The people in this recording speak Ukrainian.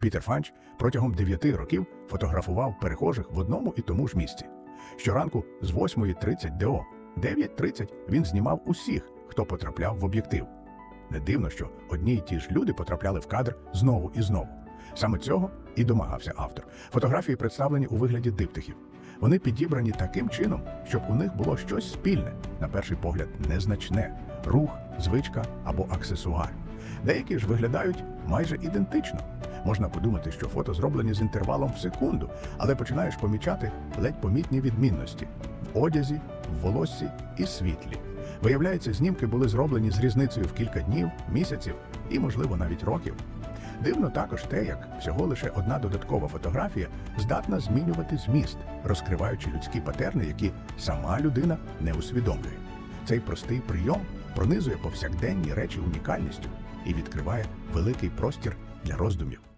Пітер Фанч протягом 9 років фотографував перехожих в одному і тому ж місці. Щоранку з 8.30 ДО 9.30 він знімав усіх, хто потрапляв в об'єктив. Не дивно, що одні й ті ж люди потрапляли в кадр знову і знову. Саме цього і домагався автор. Фотографії представлені у вигляді диптихів. Вони підібрані таким чином, щоб у них було щось спільне, на перший погляд, незначне рух, звичка або аксесуар. Деякі ж виглядають майже ідентично. Можна подумати, що фото зроблені з інтервалом в секунду, але починаєш помічати ледь помітні відмінності в одязі, в волоссі і світлі. Виявляється, знімки були зроблені з різницею в кілька днів, місяців і, можливо, навіть років. Дивно також те, як всього лише одна додаткова фотографія здатна змінювати зміст, розкриваючи людські патерни, які сама людина не усвідомлює. Цей простий прийом пронизує повсякденні речі унікальністю і відкриває великий простір для роздумів.